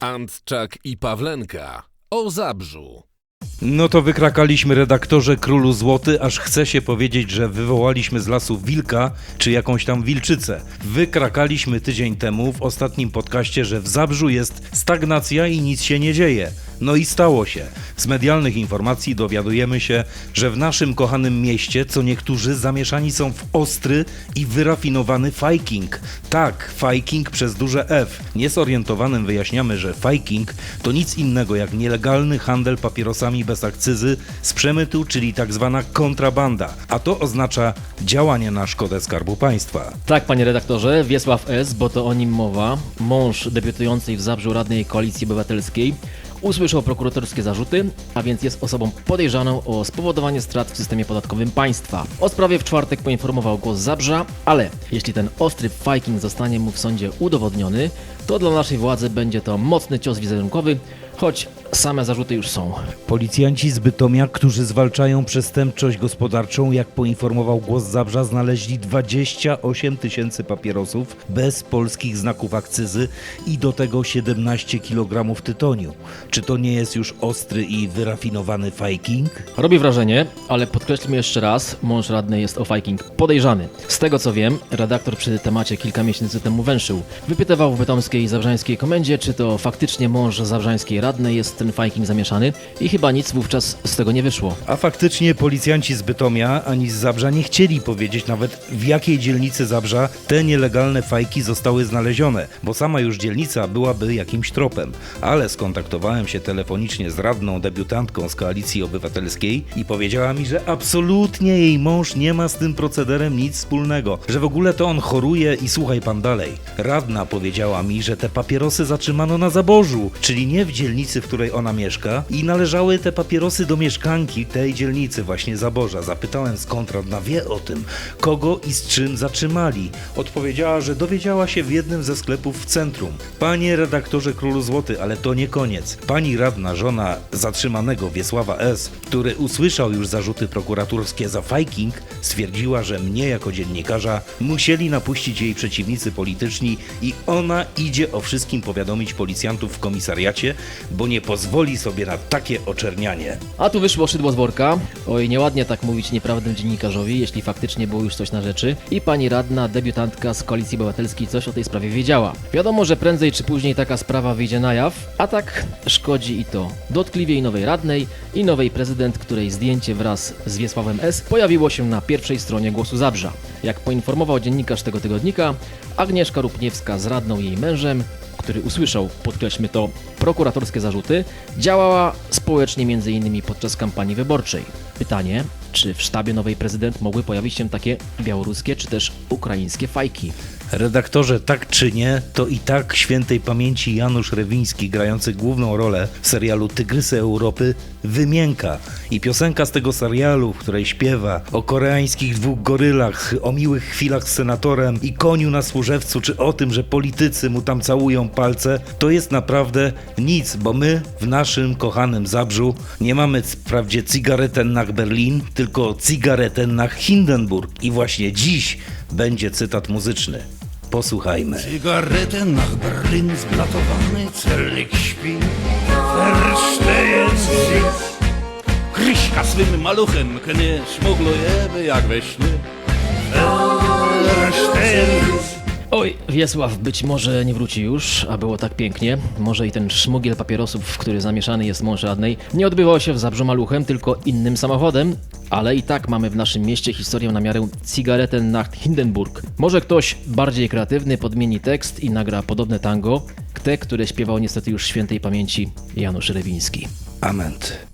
Antczak i Pawlenka o Zabrzu. No to wykrakaliśmy redaktorze Królu Złoty, aż chce się powiedzieć, że wywołaliśmy z lasu wilka czy jakąś tam wilczycę. Wykrakaliśmy tydzień temu w ostatnim podcaście, że w Zabrzu jest stagnacja i nic się nie dzieje. No i stało się. Z medialnych informacji dowiadujemy się, że w naszym kochanym mieście co niektórzy zamieszani są w ostry i wyrafinowany fajking. Tak, fajking przez duże F. Niezorientowanym wyjaśniamy, że fajking to nic innego jak nielegalny handel papierosami bez akcyzy z przemytu, czyli tak zwana kontrabanda. A to oznacza działanie na szkodę Skarbu Państwa. Tak, panie redaktorze, Wiesław S., bo to o nim mowa, mąż debiutującej w Zabrzu radnej Koalicji Obywatelskiej, usłyszał prokuratorskie zarzuty, a więc jest osobą podejrzaną o spowodowanie strat w systemie podatkowym państwa. O sprawie w czwartek poinformował głos Zabrza, ale jeśli ten ostry fiking zostanie mu w sądzie udowodniony, to dla naszej władzy będzie to mocny cios wizerunkowy, choć same zarzuty już są. Policjanci z Bytomia, którzy zwalczają przestępczość gospodarczą, jak poinformował Głos Zabrza, znaleźli 28 tysięcy papierosów bez polskich znaków akcyzy i do tego 17 kg tytoniu. Czy to nie jest już ostry i wyrafinowany fajking? Robi wrażenie, ale podkreślmy jeszcze raz, mąż radny jest o fiking podejrzany. Z tego co wiem, redaktor przy temacie kilka miesięcy temu węszył. Wypytywał w bytomskiej i zabrzańskiej komendzie, czy to faktycznie mąż zabrzańskiej radnej jest ten zamieszany i chyba nic wówczas z tego nie wyszło. A faktycznie policjanci z Bytomia ani z Zabrza nie chcieli powiedzieć nawet w jakiej dzielnicy Zabrza te nielegalne fajki zostały znalezione, bo sama już dzielnica byłaby jakimś tropem. Ale skontaktowałem się telefonicznie z radną debiutantką z Koalicji Obywatelskiej i powiedziała mi, że absolutnie jej mąż nie ma z tym procederem nic wspólnego, że w ogóle to on choruje i słuchaj pan dalej. Radna powiedziała mi, że te papierosy zatrzymano na zaborzu, czyli nie w dzielnicy, w której ona mieszka i należały te papierosy do mieszkanki tej dzielnicy właśnie Zaborza. Zapytałem skąd radna wie o tym, kogo i z czym zatrzymali. Odpowiedziała, że dowiedziała się w jednym ze sklepów w centrum. Panie redaktorze Królu Złoty, ale to nie koniec. Pani radna, żona zatrzymanego Wiesława S., który usłyszał już zarzuty prokuratorskie za fajking, stwierdziła, że mnie jako dziennikarza musieli napuścić jej przeciwnicy polityczni i ona idzie o wszystkim powiadomić policjantów w komisariacie, bo nie pozwoli sobie na takie oczernianie. A tu wyszło szydło z worka. Oj, nieładnie tak mówić nieprawdę dziennikarzowi, jeśli faktycznie było już coś na rzeczy. I pani radna, debiutantka z Koalicji Obywatelskiej coś o tej sprawie wiedziała. Wiadomo, że prędzej czy później taka sprawa wyjdzie na jaw, a tak szkodzi i to. Dotkliwiej nowej radnej i nowej prezydent, której zdjęcie wraz z Wiesławem S. pojawiło się na pierwszej stronie Głosu Zabrza. Jak poinformował dziennikarz tego tygodnika, Agnieszka Rupniewska z radną jej mężem który usłyszał, podkreślmy to, prokuratorskie zarzuty, działała społecznie m.in. podczas kampanii wyborczej. Pytanie, czy w sztabie nowej prezydent mogły pojawić się takie białoruskie czy też ukraińskie fajki? Redaktorze, tak czy nie, to i tak świętej pamięci Janusz Rewiński, grający główną rolę w serialu Tygrysy Europy, wymięka. I piosenka z tego serialu, w której śpiewa o koreańskich dwóch gorylach, o miłych chwilach z senatorem i koniu na służewcu, czy o tym, że politycy mu tam całują palce, to jest naprawdę nic, bo my w naszym kochanym Zabrzu nie mamy wprawdzie cigareten nach Berlin, tylko cigareten nach Hindenburg. I właśnie dziś będzie cytat muzyczny. Posłuchajmy. Zigaretę nach Berlin zblatowany celnik śpi Verstejen Sie Kryśka swym maluchem knie Szmuglujemy jak we śnie Verstejen Sie Oj, Wiesław być może nie wróci już, a było tak pięknie. Może i ten szmugiel papierosów, w który zamieszany jest mąż radnej, nie odbywał się w Zabrzu Maluchem, tylko innym samochodem. Ale i tak mamy w naszym mieście historię na miarę cigaretę nach Hindenburg. Może ktoś bardziej kreatywny podmieni tekst i nagra podobne tango, te, które śpiewał niestety już świętej pamięci Janusz Rewiński. Ament.